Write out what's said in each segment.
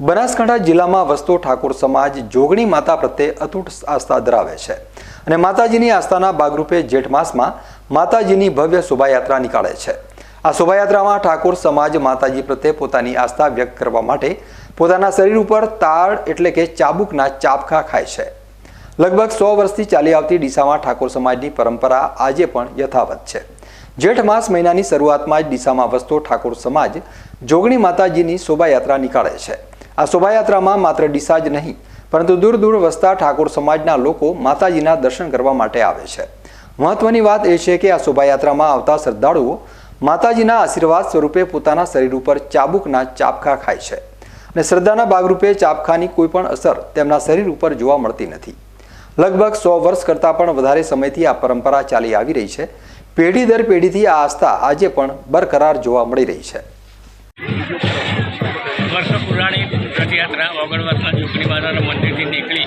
બનાસકાંઠા જિલ્લામાં વસતો ઠાકોર સમાજ જોગણી માતા પ્રત્યે અતૂટ આસ્થા ધરાવે છે અને માતાજીની આસ્થાના ભાગરૂપે જેઠ માસમાં માતાજીની ભવ્ય શોભાયાત્રા નીકાળે છે. આ શોભાયાત્રામાં ઠાકોર સમાજ માતાજી પ્રત્યે પોતાની આસ્થા વ્યક્ત કરવા માટે પોતાના શરીર ઉપર તાળ એટલે કે ચાબુકના ચાપખા ખાય છે. લગભગ સો વર્ષથી ચાલી આવતી ડીસામાં ઠાકોર સમાજની પરંપરા આજે પણ યથાવત છે. જેઠ માસ મહિનાની શરૂઆતમાં જ ડીસામાં વસતો ઠાકોર સમાજ જોગણી માતાજીની શોભાયાત્રા નીકાળે છે. આ શોભાયાત્રામાં માત્ર ડીસા જ નહીં, પરંતુ દૂર દૂર વસતા ઠાકોર સમાજના લોકો માતાજીના દર્શન કરવા માટે આવે છે. મહત્વની વાત એ છે કે આ શોભાયાત્રામાં આવતા શ્રદ્ધાળુઓ માતાજીના આશીર્વાદ સ્વરૂપે પોતાના શરીર ઉપર ચાબુકના ચાપખા ખાય છે અને શ્રદ્ધાના ભાગરૂપે ચાપખાની કોઈ પણ અસર તેમના શરીર ઉપર જોવા મળતી નથી. લગભગ સો વર્ષ કરતાં પણ વધારે સમયથી આ પરંપરા ચાલી આવી રહી છે. પેઢી દર પેઢીથી આ આસ્થા આજે પણ બરકરાર જોવા મળી રહી છે. વર્ષો પુરાણી રથયાત્રા ઓગણવાસના ઝૂંપડી માતાના મંદિરથી નીકળી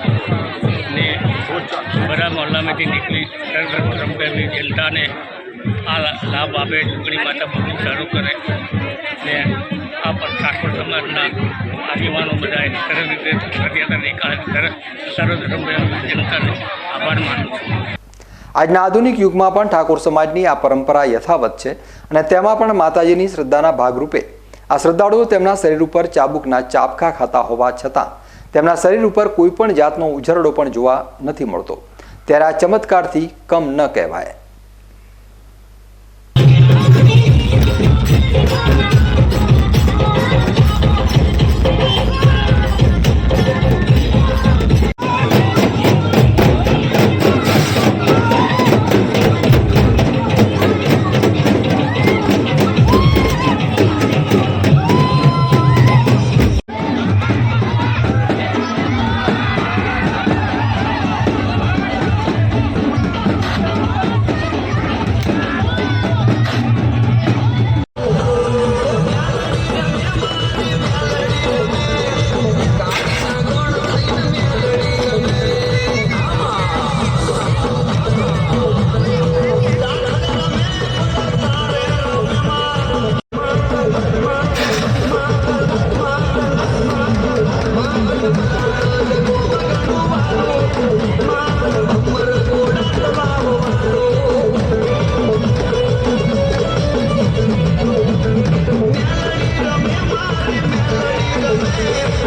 ને બધા મહોલ્લામાંથી નીકળી રમપેરની જનતાને આ લાભ આપે ઝૂંપડી માતા બહુ શરૂ કરે ને આ પર ઠાકોર સમાજના આગેવાનો બધા સરસ રીતે રથયાત્રા નીકાળે. રમપે જનતાને આભાર માનું છું. આજના આધુનિક યુગમાં પણ ઠાકોર સમાજની આ પરંપરા યથાવત છે અને તેમાં પણ માતાજીની શ્રદ્ધાના ભાગરૂપે આ શ્રદ્ધાળુઓ તેમના શરીર ઉપર ચાબુકના ચાપખા ખાતા હોવા છતાં તેમના શરીર ઉપર કોઈ પણ જાતનો ઉજરડો પણ જોવા નથી મળતો. ત્યારે આ ચમત્કારથી કમ ન કહેવાય.